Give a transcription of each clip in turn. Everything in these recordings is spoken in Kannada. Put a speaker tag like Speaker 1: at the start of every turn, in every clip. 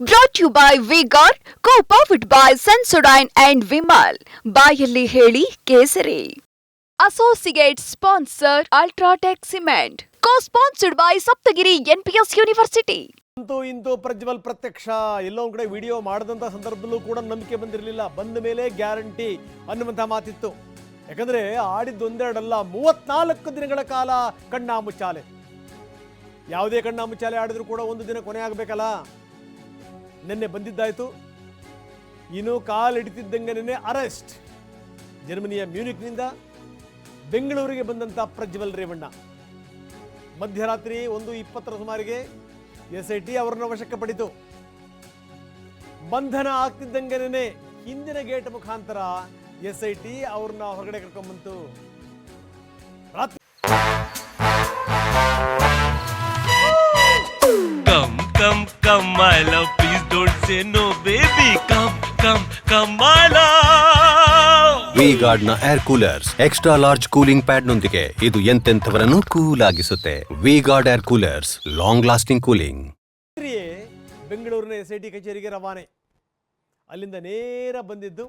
Speaker 1: Brought you by Vigor co powered by Sensodyne and Vimal ಬಾಯಲ್ಲಿ ಹೇಳಿ ಕೇಸರಿ. Associate sponsor UltraTech cement co sponsored by Saptagiri NPS university
Speaker 2: ಅಂತೂ ಇಂದು ಪ್ರಜ್ವಲ್ ಪ್ರತ್ಯಕ್ಷ. ಎಲ್ಲೋ ಒಂದ್ ಕಡೆ ವಿಡಿಯೋ ಮಾಡದಂತ ಸಂದರ್ಭದಲ್ಲೂ ಕೂಡ ನಂಬಿಕೆ ಬಂದಿರಲಿಲ್ಲ. ಬಂದ ಮೇಲೆ ಗ್ಯಾರಂಟಿ ಅನ್ನುವಂಥ ಮಾತಿತ್ತು. ಯಾಕಂದ್ರೆ ಆಡಿದ್ದು ಒಂದೆರಡಲ್ಲ ಮೂವತ್ನಾಲ್ಕು ದಿನಗಳ ಕಾಲ ಕಣ್ಣಾ ಮುಚ್ಚಾಲೆ ಯಾವುದೇ ಕಣ್ಣಾ ಮುಚ್ಚಾಲೆ ಆಡಿದ್ರು ಕೂಡ ಒಂದು ದಿನ ಕೊನೆ ಆಗಬೇಕಲ್ಲ ನಿನ್ನೆ ಬಂದಿದ್ದಾಯಿತು. ಇನ್ನು ಕಾಲಿಡಿತಿದ್ದಂಗೆ ಅರೆಸ್ಟ್. ಜರ್ಮನಿಯ ಮ್ಯೂನಿಕ್ನಿಂದ ಬೆಂಗಳೂರಿಗೆ ಬಂದಂಥ ಪ್ರಜ್ವಲ್ ರೇವಣ್ಣ. ಮಧ್ಯರಾತ್ರಿ ಒಂದು ಇಪ್ಪತ್ತರ ಸುಮಾರಿಗೆ ಎಸ್ ಐ ಟಿ ಅವರನ್ನ ವಶಕ್ಕೆ ಪಡಿತು. ಬಂಧನ ಆಗ್ತಿದ್ದಂಗೆನೇ ಹಿಂದಿನ ಗೇಟ್ ಮುಖಾಂತರ ಎಸ್ ಐ ಟಿ ಅವ್ರನ್ನ ಹೊರಗಡೆ ಕರ್ಕೊಂಡ್ಬಂತು ರಾತ್ರಿ
Speaker 3: come come come, I love. Don't say no, baby. Come, come, come, my love.
Speaker 4: ಗಾರ್ಡ್ನ air coolers extra large cooling pad ನೊಂದಿಗೆ ಇದು ಎಂತೆಂಥವರನ್ನು cool ಆಗಿಸುತ್ತೆ V guard air coolers long lasting cooling
Speaker 2: ಬೆಂಗಳೂರಿನ ಎಸ್ ಐ ಟಿ ಕಚೇರಿಗೆ ರವಾನೆ ಅಲ್ಲಿಂದ ನೇರ ಬಂದಿದ್ದು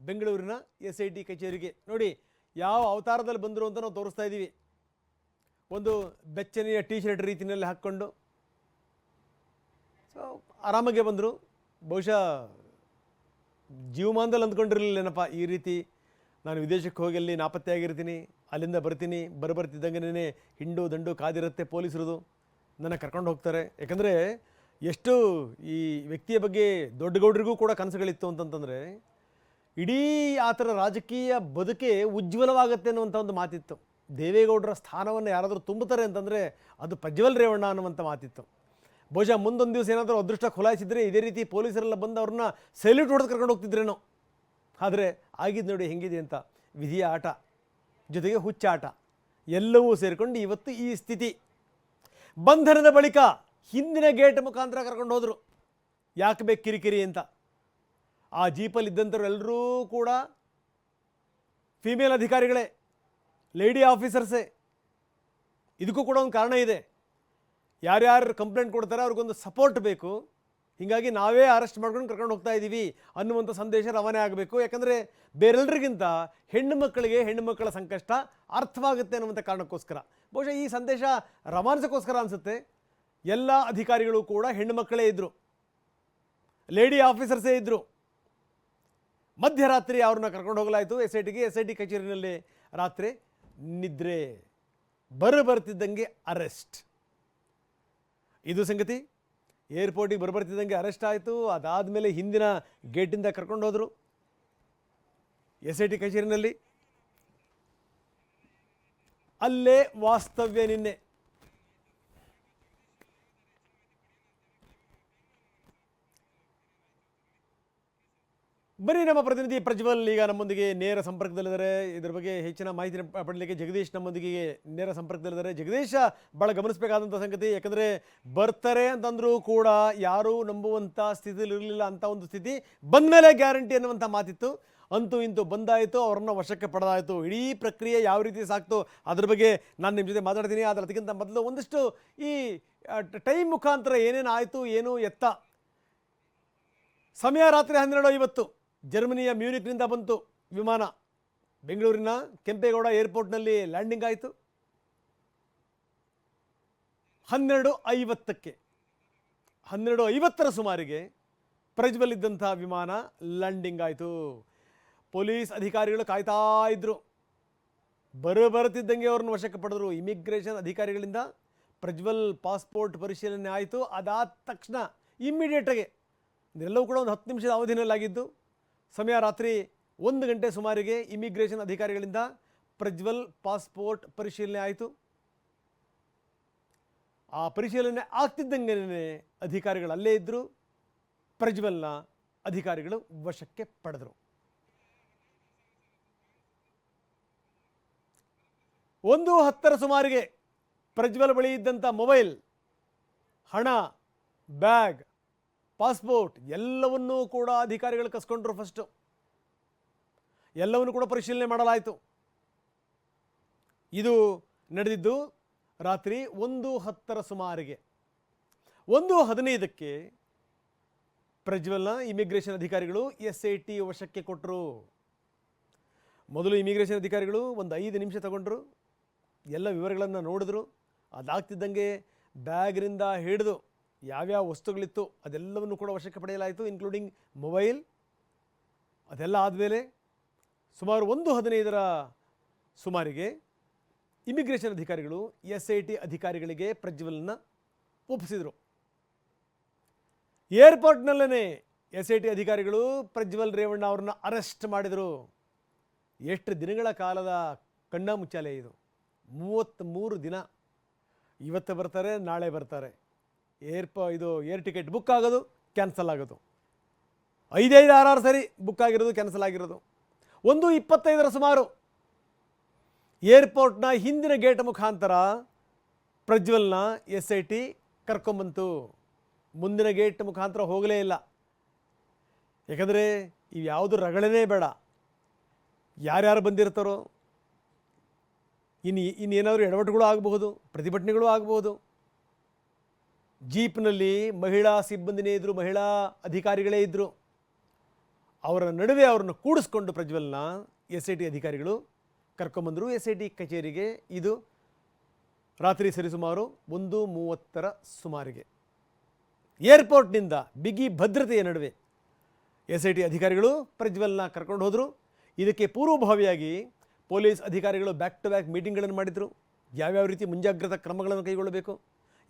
Speaker 2: ಬೆಂಗಳೂರಿನ ಎಸ್ ಐ ಟಿ ಕಚೇರಿಗೆ ನೋಡಿ ಯಾವ ಅವತಾರದಲ್ಲಿ ಬಂದರು ಅಂತ ನಾವು ತೋರಿಸ್ತಾ ಇದ್ದೀವಿ ಒಂದು ಬೆಚ್ಚನೆಯ ಟೀ ಶರ್ಟ್ ರೀತಿಯಲ್ಲಿ ಹಾಕ್ಕೊಂಡು ಸೊ ಆರಾಮಾಗೆ ಬಂದರು. ಬಹುಶಃ ಜೀವಮಾನದಲ್ಲಿ ಅಂದ್ಕೊಂಡಿರಲಿಲ್ಲೇನಪ್ಪ ಈ ರೀತಿ? ನಾನು ವಿದೇಶಕ್ಕೆ ಹೋಗಿ ಅಲ್ಲಿ ನಾಪತ್ತೆ ಆಗಿರ್ತೀನಿ, ಅಲ್ಲಿಂದ ಬರ್ತೀನಿ ಬರಬರ್ತಿದ್ದಂಗೆನೇ ಹಿಂಡು ದಂಡು ಕಾದಿರುತ್ತೆ ಪೊಲೀಸರದು. ನನ್ನ ಕರ್ಕೊಂಡು ಹೋಗ್ತಾರೆ. ಯಾಕಂದರೆ ಎಷ್ಟು ಈ ವ್ಯಕ್ತಿಯ ಬಗ್ಗೆ ದೊಡ್ಡ ಗೌಡ್ರಿಗೂ ಕೂಡ ಕನಸುಗಳಿತ್ತು ಅಂತಂತಂದರೆ, ಇಡೀ ಆ ಥರ ರಾಜಕೀಯ ಬದುಕೆ ಉಜ್ವಲವಾಗುತ್ತೆ ಅನ್ನುವಂಥ ಒಂದು ಮಾತಿತ್ತು. ದೇವೇಗೌಡರ ಸ್ಥಾನವನ್ನು ಯಾರಾದರೂ ತುಂಬುತ್ತಾರೆ ಅಂತಂದರೆ ಅದು ಪ್ರಜ್ವಲ್ ರೇವಣ್ಣ ಅನ್ನುವಂಥ ಮಾತಿತ್ತು. ಬಹುಶಃ ಮುಂದೊಂದು ದಿವಸ ಏನಾದರೂ ಅದೃಷ್ಟ ಖುಲಾಯಿಸಿದ್ರೆ ಇದೇ ರೀತಿ ಪೊಲೀಸರೆಲ್ಲ ಬಂದು ಅವ್ರನ್ನ ಸೆಲ್ಯೂಟ್ ಹೊಡೆದು ಕರ್ಕೊಂಡು ಹೋಗ್ತಿದ್ರೇನೋ ಆದರೆ ಆಗಿದ್ದು ನೋಡಿ ಹೆಂಗಿದೆ ಅಂತ, ವಿಧಿಯ ಆಟ, ಜೊತೆಗೆ ಹುಚ್ಚಾಟ ಎಲ್ಲವೂ ಸೇರಿಕೊಂಡು ಇವತ್ತು ಈ ಸ್ಥಿತಿ. ಬಂಧನದ ಬಳಿಕ ಹಿಂದಿನ ಗೇಟ್ ಮುಖಾಂತರ ಕರ್ಕೊಂಡು ಹೋದರು. ಯಾಕೆ ಬೇಕು ಕಿರಿಕಿರಿ ಅಂತ. ಆ ಜೀಪಲ್ಲಿ ಇದ್ದಂಥವ್ರು ಎಲ್ಲರೂ ಕೂಡ ಫೀಮೇಲ್ ಅಧಿಕಾರಿಗಳೇ, ಲೇಡಿ ಆಫೀಸರ್ಸೇ. ಇದಕ್ಕೂ ಕೂಡ ಒಂದು ಕಾರಣ ಇದೆ. ಯಾರ್ಯಾರು ಕಂಪ್ಲೇಂಟ್ ಕೊಡ್ತಾರೆ ಅವ್ರಿಗೊಂದು ಸಪೋರ್ಟ್ ಬೇಕು. ಹೀಗಾಗಿ ನಾವೇ ಅರೆಸ್ಟ್ ಮಾಡ್ಕೊಂಡು ಕರ್ಕೊಂಡು ಹೋಗ್ತಾ ಇದ್ದೀವಿ ಅನ್ನುವಂಥ ಸಂದೇಶ ರವಾನೆ ಆಗಬೇಕು. ಯಾಕಂದರೆ ಬೇರೆಲ್ಲರಿಗಿಂತ ಹೆಣ್ಣು ಮಕ್ಕಳಿಗೆ ಹೆಣ್ಣು ಮಕ್ಕಳ ಸಂಕಷ್ಟ ಅರ್ಥವಾಗುತ್ತೆ ಅನ್ನುವಂಥ ಕಾರಣಕ್ಕೋಸ್ಕರ. ಬಹುಶಃ ಈ ಸಂದೇಶ ರವಾನಿಸೋಕ್ಕೋಸ್ಕರ ಅನಿಸುತ್ತೆ. ಎಲ್ಲ ಅಧಿಕಾರಿಗಳು ಕೂಡ ಹೆಣ್ಣು ಮಕ್ಕಳೇ ಇದ್ದರು ಲೇಡಿ ಆಫೀಸರ್ಸೇ ಇದ್ದರು ಮಧ್ಯರಾತ್ರಿ ಅವ್ರನ್ನ ಕರ್ಕೊಂಡು ಹೋಗಲಾಯಿತು. ಎಸ್ ಐ ಟಿಗೆ ಎಸ್ ಐ ಟಿ ಕಚೇರಿನಲ್ಲಿ ರಾತ್ರಿ ನಿದ್ರೆ ಬರ ಬರ್ತಿದ್ದಂಗೆ ಅರೆಸ್ಟ್ ಇದು ಸಂಗತಿ. ಏರ್ಪೋರ್ಟಿಗೆ ಬರಬರ್ತಿದ್ದಂಗೆ ಅರೆಸ್ಟ್ ಆಯಿತು. ಅದಾದ ಮೇಲೆ ಹಿಂದಿನ ಗೇಟಿಂದ ಕರ್ಕೊಂಡು ಹೋದರು. ಎಸ್ ಐ ಟಿ ಕಚೇರಿನಲ್ಲಿ. ಅಲ್ಲೇ ವಾಸ್ತವ್ಯ ನಿನ್ನೆ. ಬನ್ನಿ ನಮ್ಮ ಪ್ರತಿನಿಧಿ ಪ್ರಜ್ವಲ್, ಈಗ ನಮ್ಮೊಂದಿಗೆ ನೇರ ಸಂಪರ್ಕದಲ್ಲಿದ್ದಾರೆ. ಇದ್ರ ಬಗ್ಗೆ ಹೆಚ್ಚಿನ ಮಾಹಿತಿ ಪಡಲಿಕ್ಕೆ ಜಗದೀಶ್ ನಮ್ಮೊಂದಿಗೆ ನೇರ ಸಂಪರ್ಕದಲ್ಲಿದ್ದಾರೆ. ಜಗದೀಶ ಭಾಳ ಗಮನಿಸಬೇಕಾದಂಥ ಸಂಗತಿ, ಯಾಕಂದರೆ ಬರ್ತಾರೆ ಅಂತಂದ್ರೂ ಕೂಡ ಯಾರೂ ನಂಬುವಂಥ ಸ್ಥಿತಿಯಲ್ಲಿ ಇರಲಿಲ್ಲ ಅಂತ ಒಂದು ಸ್ಥಿತಿ ಬಂದಮೇಲೆ ಗ್ಯಾರಂಟಿ ಅನ್ನುವಂಥ ಮಾತಿತ್ತು. ಅಂತೂ ಇಂತೂ ಬಂದಾಯಿತು, ಅವರನ್ನು ವಶಕ್ಕೆ ಪಡೆದಾಯಿತು. ಇಡೀ ಪ್ರಕ್ರಿಯೆ ಯಾವ ರೀತಿ ಸಾಕ್ತು ಅದ್ರ ಬಗ್ಗೆ ನಾನು ನಿಮ್ಮ ಜೊತೆ ಮಾತಾಡ್ತೀನಿ. ಆದರೆ ಅದಕ್ಕಿಂತ ಮೊದಲು ಒಂದಿಷ್ಟು ಈ ಟೈಮ್ ಮುಖಾಂತರ ಏನೇನು ಆಯಿತು, ಏನು ಎತ್ತ? ಸಮಯ ರಾತ್ರಿ ಹನ್ನೆರಡು ಐವತ್ತು. ಜರ್ಮನಿಯ ಮ್ಯೂನಿಕ್ನಿಂದ ಬಂತು ವಿಮಾನ. ಬೆಂಗಳೂರಿನ ಕೆಂಪೇಗೌಡ ಏರ್ಪೋರ್ಟ್ನಲ್ಲಿ ಲ್ಯಾಂಡಿಂಗ್ ಆಯಿತು. ಹನ್ನೆರಡು ಐವತ್ತಕ್ಕೆ, ಹನ್ನೆರಡು ಐವತ್ತರ ಸುಮಾರಿಗೆ ಪ್ರಜ್ವಲ್ ಇದ್ದಂಥ ವಿಮಾನ ಲ್ಯಾಂಡಿಂಗ್ ಆಯಿತು. ಪೊಲೀಸ್ ಅಧಿಕಾರಿಗಳು ಕಾಯ್ತಾ ಇದ್ದರು ಬರ ಬರುತ್ತಿದ್ದಂಗೆ ಅವ್ರನ್ನ ವಶಕ್ಕೆ ಪಡೆದರು. ಇಮಿಗ್ರೇಷನ್ ಅಧಿಕಾರಿಗಳಿಂದ ಪ್ರಜ್ವಲ್ ಪಾಸ್ಪೋರ್ಟ್ ಪರಿಶೀಲನೆ ಆಯಿತು. ಅದಾದ ತಕ್ಷಣ ಇಮ್ಮಿಡಿಯೇಟಾಗಿ, ಇದೆಲ್ಲವೂ ಕೂಡ ಒಂದು ಹತ್ತು ನಿಮಿಷದ ಅವಧಿನಲ್ಲಾಗಿದ್ದು ಸಮಯ ರಾತ್ರಿ ಒಂದು ಗಂಟೆ ಸುಮಾರಿಗೆ ಇಮಿಗ್ರೇಷನ್ ಅಧಿಕಾರಿಗಳಿಂದ ಪ್ರಜ್ವಲ್ ಪಾಸ್ಪೋರ್ಟ್ ಪರಿಶೀಲನೆ ಆಯಿತು. ಆ ಪರಿಶೀಲನೆ ಆಗ್ತಿದ್ದಂಗೆ ಅಧಿಕಾರಿಗಳು ಅಲ್ಲೇ ಇದ್ದರು ಪ್ರಜ್ವಲ್ನ ಅಧಿಕಾರಿಗಳು ವಶಕ್ಕೆ ಪಡೆದರು. ಒಂದು ಹತ್ತರ ಸುಮಾರಿಗೆ ಪ್ರಜ್ವಲ್ ಬಳಿ ಇದ್ದಂಥ ಮೊಬೈಲ್, ಹಣ, ಬ್ಯಾಗ್ ಪಾಸ್ಪೋರ್ಟ್ ಎಲ್ಲವನ್ನೂ ಕೂಡ ಅಧಿಕಾರಿಗಳು ಕಸ್ಕೊಂಡ್ರು ಫಸ್ಟು ಎಲ್ಲವನ್ನು ಕೂಡ ಪರಿಶೀಲನೆ ಮಾಡಲಾಯಿತು. ಇದು ನಡೆದಿದ್ದು ರಾತ್ರಿ ಒಂದು ಹತ್ತರ ಸುಮಾರಿಗೆ. ಒಂದು ಹದಿನೈದಕ್ಕೆ ಪ್ರಜ್ವಲ್ನ ಇಮಿಗ್ರೇಷನ್ ಅಧಿಕಾರಿಗಳು ಎಸ್ ಐ ಟಿ ವಶಕ್ಕೆ ಕೊಟ್ಟರು ಮೊದಲು ಇಮಿಗ್ರೇಷನ್ ಅಧಿಕಾರಿಗಳು ಒಂದು ಐದು ನಿಮಿಷ ತಗೊಂಡ್ರು. ಎಲ್ಲ ವಿವರಗಳನ್ನು ನೋಡಿದ್ರು. ಅದಾಗ್ತಿದ್ದಂಗೆ ಬ್ಯಾಗ್ರಿಂದ ಹಿಡಿದು ಯಾವ್ಯಾವ ವಸ್ತುಗಳಿತ್ತು ಅದೆಲ್ಲವನ್ನು ಕೂಡ ವಶಕ್ಕೆ ಪಡೆಯಲಾಯಿತು ಇನ್ಕ್ಲೂಡಿಂಗ್ ಮೊಬೈಲ್ ಅದೆಲ್ಲ ಆದಮೇಲೆ ಸುಮಾರು ಒಂದು ಹದಿನೈದರ ಸುಮಾರಿಗೆ ಇಮಿಗ್ರೇಷನ್ ಅಧಿಕಾರಿಗಳು ಎಸ್ ಐ ಟಿ ಅಧಿಕಾರಿಗಳಿಗೆ ಪ್ರಜ್ವಲ್ನ ಒಪ್ಪಿಸಿದರು. ಏರ್ಪೋರ್ಟ್ನಲ್ಲೇ ಎಸ್ ಐ ಟಿ ಅಧಿಕಾರಿಗಳು ಪ್ರಜ್ವಲ್ ರೇವಣ್ಣ ಅವ್ರನ್ನ ಅರೆಸ್ಟ್ ಮಾಡಿದರು. ಎಷ್ಟು ದಿನಗಳ ಕಾಲದ ಕಣ್ಣ ಮುಚ್ಚಾಲೆ ಇದು? ಮೂವತ್ತ್ಮೂರು ದಿನ. ಇವತ್ತು ಬರ್ತಾರೆ, ನಾಳೆ ಬರ್ತಾರೆ. ಏರ್ಪ ಇದು ಏರ್ ಟಿಕೆಟ್ ಬುಕ್ ಆಗೋದು ಕ್ಯಾನ್ಸಲ್ ಆಗೋದು. ಐದೈದು ಆರಾರು ಸರಿ ಬುಕ್ ಆಗಿರೋದು ಕ್ಯಾನ್ಸಲ್ ಆಗಿರೋದು. ಒಂದು ಇಪ್ಪತ್ತೈದರ ಸುಮಾರು ಏರ್ಪೋರ್ಟ್ನ ಹಿಂದಿನ ಗೇಟ್ ಮುಖಾಂತರ ಪ್ರಜ್ವಲ್ನ ಎಸ್ ಐ ಟಿ ಕರ್ಕೊಂಬಂತು ಮುಂದಿನ ಗೇಟ್ ಮುಖಾಂತರ ಹೋಗಲೇ ಇಲ್ಲ. ಯಾಕಂದರೆ ಇವು ಯಾವುದು ರಗಳೇ ಬೇಡ. ಯಾರ್ಯಾರು ಬಂದಿರ್ತಾರೋ ಇನ್ನು ಇನ್ನೇನಾದರೂ ಎಡವಟ್ಟುಗಳು ಆಗಬಹುದು, ಪ್ರತಿಭಟನೆಗಳು ಆಗಬಹುದು. ಜೀಪ್ನಲ್ಲಿ ಮಹಿಳಾ ಸಿಬ್ಬಂದಿನೇ ಇದ್ದರು ಮಹಿಳಾ ಅಧಿಕಾರಿಗಳೇ ಇದ್ದರು ಅವರ ನಡುವೆ ಅವರನ್ನು ಕೂಡಿಸ್ಕೊಂಡು ಪ್ರಜ್ವಲ್ನ ಎಸ್ ಐ ಟಿ ಅಧಿಕಾರಿಗಳು ಕರ್ಕೊಂಬಂದರು. ಎಸ್ ಐ ಟಿ ಕಚೇರಿಗೆ ಇದು ರಾತ್ರಿ ಸರಿಸುಮಾರು ಒಂದು ಮೂವತ್ತರ ಸುಮಾರಿಗೆ. ಏರ್ಪೋರ್ಟ್ನಿಂದ ಬಿಗಿ ಭದ್ರತೆಯ ನಡುವೆ ಎಸ್ ಐ ಟಿ ಅಧಿಕಾರಿಗಳು ಪ್ರಜ್ವಲ್ನ ಕರ್ಕೊಂಡು ಹೋದರು. ಇದಕ್ಕೆ ಪೂರ್ವಭಾವಿಯಾಗಿ ಪೊಲೀಸ್ ಅಧಿಕಾರಿಗಳು ಬ್ಯಾಕ್ ಟು ಬ್ಯಾಕ್ ಮೀಟಿಂಗ್ಗಳನ್ನು ಮಾಡಿದರು. ಯಾವ್ಯಾವ ರೀತಿ ಮುಂಜಾಗ್ರತಾ ಕ್ರಮಗಳನ್ನು ಕೈಗೊಳ್ಳಬೇಕು?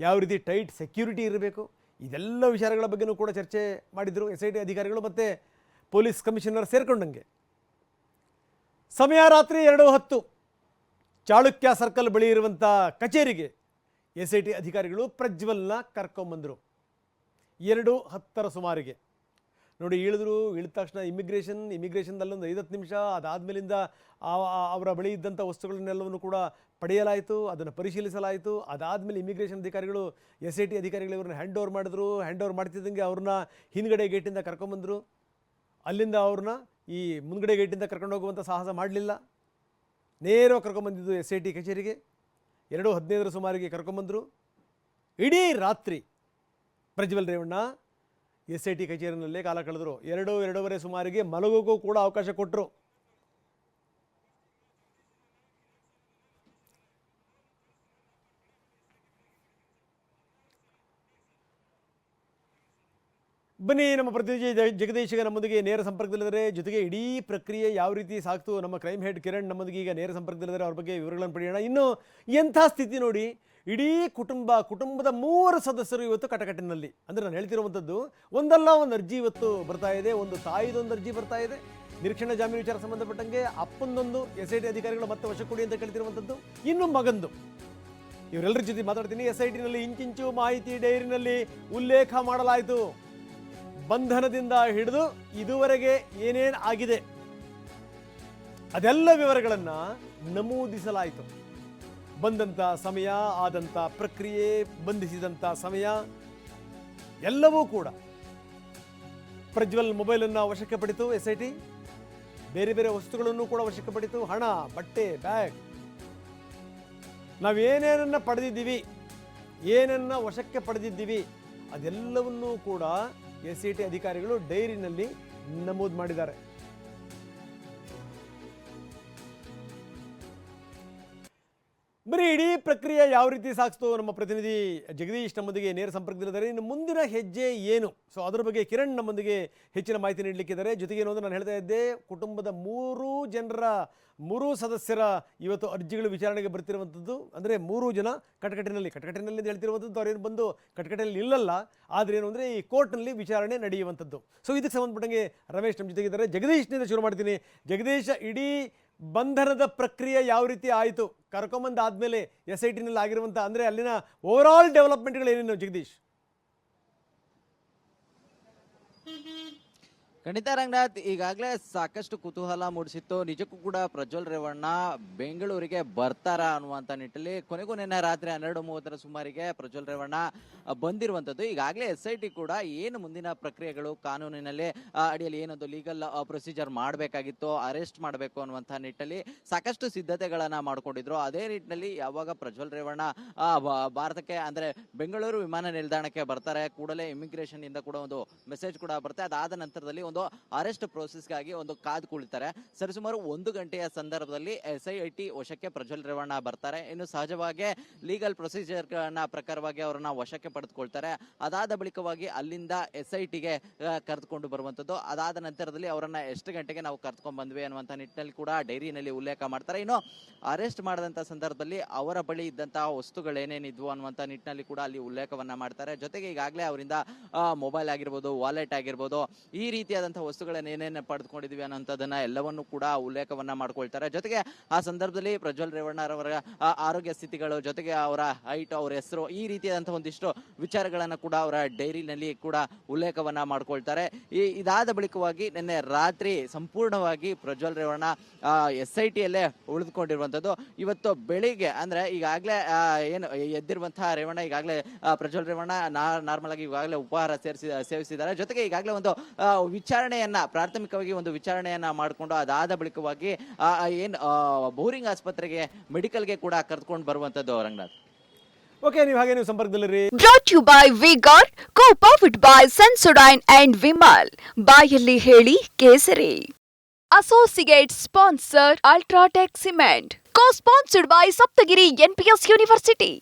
Speaker 2: ಯಾವ ರೀತಿ ಟೈಟ್ ಸೆಕ್ಯೂರಿಟಿ ಇರಬೇಕು? ಇದೆಲ್ಲ ವಿಚಾರಗಳ ಬಗ್ಗೆನೂ ಕೂಡ ಚರ್ಚೆ ಮಾಡಿದರು ಎಸ್ ಐ ಟಿ ಅಧಿಕಾರಿಗಳು ಮತ್ತು ಪೊಲೀಸ್ ಕಮಿಷನರ್ ಸೇರಿಕೊಂಡಂಗೆ. ಸಮಯ ರಾತ್ರಿ ಎರಡು ಹತ್ತು. ಚಾಳುಕ್ಯ ಸರ್ಕಲ್ ಬಳಿ ಇರುವಂಥ ಕಚೇರಿಗೆ ಎಸ್ ಐ ಟಿ ಅಧಿಕಾರಿಗಳು ಪ್ರಜ್ವಲ್ನ ಕರ್ಕೊಂಬಂದರು. ಎರಡು ಹತ್ತರ ಸುಮಾರಿಗೆ. ನೋಡಿ ಇಳಿದ್ರು ಇಳಿದ ತಕ್ಷಣ ಇಮಿಗ್ರೇಷನ್, ಇಮಿಗ್ರೇಷನ್ದಲ್ಲೊಂದು ಐದತ್ತು ನಿಮಿಷ ಅದಾದಮೇಲಿಂದ ಅವರ ಬಳಿ ಇದ್ದಂಥ ವಸ್ತುಗಳನ್ನೆಲ್ಲವನ್ನು ಕೂಡ ಪಡೆಯಲಾಯಿತು, ಅದನ್ನು ಪರಿಶೀಲಿಸಲಾಯಿತು. ಅದಾದಮೇಲೆ ಇಮಿಗ್ರೇಷನ್ ಅಧಿಕಾರಿಗಳು ಎಸ್ ಐ ಟಿ ಅಧಿಕಾರಿಗಳು ಇವ್ರನ್ನ ಹ್ಯಾಂಡ್ ಓವರ್ ಮಾಡಿದ್ರು. ಹ್ಯಾಂಡ್ ಓವರ್ ಮಾಡ್ತಿದ್ದಂಗೆ ಅವ್ರನ್ನ ಹಿಂದ್ಗಡೆ ಗೇಟಿಂದ ಕರ್ಕೊಂಬಂದರು ಅಲ್ಲಿಂದ ಅವ್ರನ್ನ ಈ ಮುಂದ್ಗಡೆ ಗೇಟಿಂದ ಕರ್ಕೊಂಡು ಹೋಗುವಂಥ ಸಾಹಸ ಮಾಡಲಿಲ್ಲ. ನೇರ ಕರ್ಕೊಂಬಂದಿದ್ದು ಎಸ್ ಐ ಟಿ ಕಚೇರಿಗೆ. ಎರಡು ಹದಿನೈದರ ಸುಮಾರಿಗೆ ಕರ್ಕೊಂಬಂದರು ಇಡೀ ರಾತ್ರಿ Prajwal Revanna S I T ಕಚೇರಿನಲ್ಲೇ ಕಾಲ ಕಳೆದರು. ಎರಡು, ಎರಡೂವರೆ ಸುಮಾರಿಗೆ ಮಲಗೋಕ್ಕೂ ಕೂಡ ಅವಕಾಶ ಕೊಟ್ಟರು ಬನ್ನಿ, ನಮ್ಮ ಪ್ರತಿನಿಧಿ ಜ- ಜಗದೀಶ್ ಈಗ ನಮ್ಮೊಂದಿಗೆ ನೇರ ಸಂಪರ್ಕದಲ್ಲಿದ್ದಾರೆ. ಜೊತೆಗೆ ಇಡೀ ಪ್ರಕ್ರಿಯೆ ಯಾವ ರೀತಿ ಸಾಕ್ತು, ನಮ್ಮ ಕ್ರೈಮ್ ಹೆಡ್ ಕಿರಣ್ ನಮ್ಮೊಂದಿಗೆ ಈಗ ನೇರ ಸಂಪರ್ಕದಲ್ಲಿದ್ದಾರೆ. ಅವ್ರ ಬಗ್ಗೆ ವಿವರಗಳನ್ನು ಪಡೆಯೋಣ. ಇನ್ನು ಎಂಥ ಸ್ಥಿತಿ ನೋಡಿ, ಇಡೀ ಕುಟುಂಬ, ಕುಟುಂಬದ ಮೂವರು ಸದಸ್ಯರು ಇವತ್ತು ಕಟಕಟ್ಟಿನಲ್ಲಿ. ಅಂದರೆ ನಾನು ಹೇಳ್ತಿರುವಂಥದ್ದು, ಒಂದಲ್ಲ ಒಂದು ಅರ್ಜಿ ಇವತ್ತು ಬರ್ತಾ ಇದೆ, ಒಂದು ತಾಯಿದೊಂದು ಅರ್ಜಿ ಬರ್ತಾ ಇದೆ. ನಿರೀಕ್ಷಣಾ ಜಾಮೀನು ವಿಚಾರ ಸಂಬಂಧಪಟ್ಟಂಗೆ ಅಪ್ಪಂದೊಂದು ಎಸ್ ಐ ಟಿ ಅಧಿಕಾರಿಗಳು ಮತ್ತೆ ವಶ ಕೊಡಿ ಅಂತ ಕೇಳ್ತಿರುವಂಥದ್ದು, ಇನ್ನು ಮಗಂದು. ಇವರೆಲ್ಲರ ಜೊತೆ ಮಾತಾಡ್ತೀನಿ. ಎಸ್ ಐ ಟಿನಲ್ಲಿ ಇಂಚಿಂಚು ಮಾಹಿತಿ ಡೈರಿನಲ್ಲಿ ಉಲ್ಲೇಖ ಮಾಡಲಾಯಿತು. ಬಂಧನದಿಂದ ಹಿಡಿದು ಇದುವರೆಗೆ ಏನೇನು ಆಗಿದೆ? ಅದೆಲ್ಲ ವಿವರಗಳನ್ನು ನಮೂದಿಸಲಾಯಿತು. ಬಂದಂಥ ಸಮಯ ಆದಂಥ ಪ್ರಕ್ರಿಯೆ ಬಂಧಿಸಿದಂಥ ಸಮಯ, ಎಲ್ಲವೂ ಕೂಡ ಪ್ರಜ್ವಲ್ ಮೊಬೈಲನ್ನು ವಶಕ್ಕೆ ಪಡಿತು, ಎಸ್ ಐ ಟಿ. ಬೇರೆ ಬೇರೆ ವಸ್ತುಗಳನ್ನು ಕೂಡ ವಶಕ್ಕೆ ಪಡಿತು. ಹಣ, ಬಟ್ಟೆ, ಬ್ಯಾಗ್. ನಾವೇನೇನನ್ನ ಪಡೆದಿದ್ದೀವಿ, ಏನನ್ನ ವಶಕ್ಕೆ ಪಡೆದಿದ್ದೀವಿ, ಅದೆಲ್ಲವನ್ನೂ ಕೂಡ ಎಸ್ ಅಧಿಕಾರಿಗಳು ಡೈರಿನಲ್ಲಿ ನಮೂದು ಮಾಡಿದ್ದಾರೆ. ಬರೀ ಇಡೀ ಪ್ರಕ್ರಿಯೆ ಯಾವ ರೀತಿ ಸಾಗಿಸ್ತು ನಮ್ಮ ಪ್ರತಿನಿಧಿ ಜಗದೀಶ್ ನಮ್ಮೊಂದಿಗೆ ನೇರ ಸಂಪರ್ಕದಲ್ಲಿದ್ದಾರೆ ಇನ್ನು ಮುಂದಿನ ಹೆಜ್ಜೆ ಏನು? ಸೊ ಅದರ ಬಗ್ಗೆ ಕಿರಣ್ ನಮ್ಮೊಂದಿಗೆ ಹೆಚ್ಚಿನ ಮಾಹಿತಿ ನೀಡಲಿಕ್ಕಿದ್ದಾರೆ. ಜೊತೆಗೆ ಏನು ನಾನು ಹೇಳ್ತಾ ಇದ್ದೆ, ಕುಟುಂಬದ ಮೂರು ಜನರ ಮೂರು ಸದಸ್ಯರ ಇವತ್ತು ಅರ್ಜಿಗಳು ವಿಚಾರಣೆಗೆ ಬರ್ತಿರುವಂಥದ್ದು, ಅಂದರೆ ಮೂರು ಜನ ಕಟಕಟಿನಲ್ಲಿ ಕಟಕಟಿನಲ್ಲಿ ಹೇಳ್ತಿರುವಂಥದ್ದು ಅವ್ರೇನು ಬಂದು ಕಟಕಟಿನಲ್ಲಿ ಇಲ್ಲಲ್ಲ ಆದರೆ ಏನು ಅಂದರೆ ಈ ಕೋರ್ಟ್ನಲ್ಲಿ ವಿಚಾರಣೆ ನಡೆಯುವಂಥದ್ದು. ಸೊ ಇದಕ್ಕೆ ಸಂಬಂಧಪಟ್ಟಂಗೆ ರಮೇಶ್ ನಮ್ಮ ಜೊತೆಗಿದ್ದಾರೆ. ಜಗದೀಶ್ನಿಂದ ಶುರು ಮಾಡ್ತೀನಿ. ಜಗದೀಶ್, ಇಡೀ ಬಂಧನದ ಪ್ರಕ್ರಿಯೆ ಯಾವ ರೀತಿ ಆಯಿತು? ಕರ್ಕೊಂಬಂದಾದ್ಮೇಲೆ ಎಸ್ ಐ ಟಿನಲ್ಲಿ ಆಗಿರುವಂಥ, ಅಂದರೆ ಅಲ್ಲಿನ ಓವರಾಲ್ ಡೆವಲಪ್ಮೆಂಟ್ಗಳು ಏನೇನು ಜಗದೀಶ್?
Speaker 5: ಖಂಡಿತ ರಂಗನಾಥ್, ಈಗಾಗಲೇ ಸಾಕಷ್ಟು ಕುತೂಹಲ ಮೂಡಿಸಿತ್ತು. ನಿಜಕ್ಕೂ ಕೂಡ ಪ್ರಜ್ವಲ್ ರೇವಣ್ಣ ಬೆಂಗಳೂರಿಗೆ ಬರ್ತಾರ ಅನ್ನುವಂಥ ನಿಟ್ಟಲ್ಲಿ ಕೊನೆಗೂ ನಿನ್ನೆ ರಾತ್ರಿ ಹನ್ನೆರಡು ಮೂವತ್ತರ ಸುಮಾರಿಗೆ ಪ್ರಜ್ವಲ್ ರೇವಣ್ಣ ಬಂದಿರುವಂಥದ್ದು. ಈಗಾಗಲೇ ಎಸ್ ಐ ಟಿ ಕೂಡ ಏನು ಮುಂದಿನ ಪ್ರಕ್ರಿಯೆಗಳು, ಕಾನೂನಿನಲ್ಲಿ ಅಡಿಯಲ್ಲಿ ಏನೊಂದು ಲೀಗಲ್ ಪ್ರೊಸೀಜರ್ ಮಾಡಬೇಕಾಗಿತ್ತು ಅರೆಸ್ಟ್ ಮಾಡಬೇಕು ಅನ್ನುವಂಥ ನಿಟ್ಟಲ್ಲಿ ಸಾಕಷ್ಟು ಸಿದ್ಧತೆಗಳನ್ನು ಮಾಡಿಕೊಂಡಿದ್ರು. ಅದೇ ನಿಟ್ಟಿನಲ್ಲಿ ಯಾವಾಗ ಪ್ರಜ್ವಲ್ ರೇವಣ್ಣ ಭಾರತಕ್ಕೆ ಅಂದರೆ ಬೆಂಗಳೂರು ವಿಮಾನ ನಿಲ್ದಾಣಕ್ಕೆ ಬರ್ತಾರೆ, ಕೂಡಲೇ ಇಮಿಗ್ರೇಷನ್ ಇಂದ ಕೂಡ ಒಂದು ಮೆಸೇಜ್ ಕೂಡ ಬರುತ್ತೆ. ಅದಾದ ನಂತರದಲ್ಲಿ ಒಂದು ಅರೆಸ್ಟ್ಗಾಗಿ ಒಂದು ಕಾದು ಕುಳಿತಾರೆ. ಸರಿಸುಮಾರು ಒಂದು ಗಂಟೆಯ ಸಂದರ್ಭದಲ್ಲಿ ಎಸ್ ಐ ಟಿ ವಶಕ್ಕೆ ಪ್ರಜ್ವಲ್ ರೇವಣ್ಣ ಬರ್ತಾರೆ. ಇನ್ನು ಸಹಜವಾಗಿ ಲೀಗಲ್ ಪ್ರೊಸೀಜರ್ ಪ್ರಕಾರವಾಗಿ ಅವರನ್ನ ವಶಕ್ಕೆ ಪಡೆದುಕೊಳ್ತಾರೆ. ಅದಾದ ಬಳಿಕವಾಗಿ ಅಲ್ಲಿಂದ ಎಸ್ ಐ ಟಿಗೆ ಕರೆದುಕೊಂಡು ಬರುವಂತದ್ದು. ಅದಾದ ನಂತರದಲ್ಲಿ ಅವರನ್ನ ಎಷ್ಟು ಗಂಟೆಗೆ ನಾವು ಕರೆದುಕೊಂಡು ಬಂದ್ವಿ ಅನ್ನುವಂಥ ನಿಟ್ಟಿನಲ್ಲಿ ಕೂಡ ಡೈರಿನಲ್ಲಿ ಉಲ್ಲೇಖ ಮಾಡ್ತಾರೆ. ಇನ್ನು ಅರೆಸ್ಟ್ ಮಾಡಿದಂತ ಸಂದರ್ಭದಲ್ಲಿ ಅವರ ಬಳಿ ಇದ್ದಂತಹ ವಸ್ತುಗಳೇನೇನಿದ್ವು ಅನ್ನುವಂಥ ನಿಟ್ಟಿನಲ್ಲಿ ಕೂಡ ಅಲ್ಲಿ ಉಲ್ಲೇಖವನ್ನ ಮಾಡ್ತಾರೆ. ಜೊತೆಗೆ ಈಗಾಗಲೇ ಅವರಿಂದ ಮೊಬೈಲ್ ಆಗಿರ್ಬೋದು, ವಾಲೆಟ್ ಆಗಿರ್ಬೋದು, ಈ ರೀತಿಯಾದಂತಹ ವಸ್ತುಗಳನ್ನ ಏನೇನು ಪಡೆದುಕೊಂಡಿದ್ವಿ ಅನ್ನೋಂಥದ್ದನ್ನ ಎಲ್ಲವನ್ನೂ ಕೂಡ ಉಲ್ಲೇಖವನ್ನ ಮಾಡ್ಕೊಳ್ತಾರೆ. ಜೊತೆಗೆ ಆ ಸಂದರ್ಭದಲ್ಲಿ ಪ್ರಜ್ವಲ್ ರೇವಣ್ಣ ಅವರ ಆರೋಗ್ಯ ಸ್ಥಿತಿಗಳು ಜೊತೆಗೆ ಅವರ ಹೈಟ್ ಅವರ ಹೆಸರು ಈ ರೀತಿಯಾದಂತಹ ಒಂದಿಷ್ಟು ವಿಚಾರಗಳನ್ನ ಕೂಡ ಅವರ ಡೈರಿನಲ್ಲಿ ಕೂಡ ಉಲ್ಲೇಖವನ್ನ ಮಾಡ್ಕೊಳ್ತಾರೆ. ಈ ಇದಾದ ಬಳಿಕವಾಗಿ ನಿನ್ನೆ ರಾತ್ರಿ ಸಂಪೂರ್ಣವಾಗಿ ಪ್ರಜ್ವಲ್ ರೇವಣ್ಣ ಎಸ್ ಐ ಟಿಯಲ್ಲೇ ಉಳಿದುಕೊಂಡಿರುವಂಥದ್ದು. ಇವತ್ತು ಬೆಳಿಗ್ಗೆ ಅಂದ್ರೆ ಈಗಾಗಲೇ ಏನು ಎದ್ದಿರುವಂತಹ ರೇವಣ್ಣ ಈಗಾಗಲೇ ಪ್ರಜ್ವಲ್ ರೇವಣ್ಣ ನಾರ್ಮಲ್ ಆಗಿ ಈಗಾಗಲೇ ಉಪಹಾರ ಸೇರಿಸಿ ಸೇವಿಸಿದ್ದಾರೆ. ಜೊತೆಗೆ ಈಗಾಗಲೇ ಒಂದು ಆ, ವಿಚಾರಣೆಯನ್ನ ಪ್ರಾಥಮಿಕವಾಗಿ ಒಂದು ವಿಚಾರಣೆಯನ್ನ ಮಾಡಿಕೊಂಡು ಅದಾದ ಬಳಿಕವಾಗಿ ಏನ್ ಆ, ಬೋರಿಂಗ್ ಆಸ್ಪತ್ರೆಗೆ ಮೆಡಿಕಲ್ಗೆ ಕೂಡ ಕರೆದುಕೊಂಡು ಬರುವಂತದ್ದು ರಂಗನಾಥ್.
Speaker 2: ಓಕೆ ನೀವು ಹಾಗೆ ನೀವು ಸಂಪರ್ಕದಲ್ಲಿ
Speaker 1: brought you by Vigor co powered by Sensodyne and Vimal ಬಾಯಲ್ಲಿ ಹೇಳಿ ಕೇಸರಿ. Associate sponsor UltraTech cement co sponsored by Saptagiri NPS university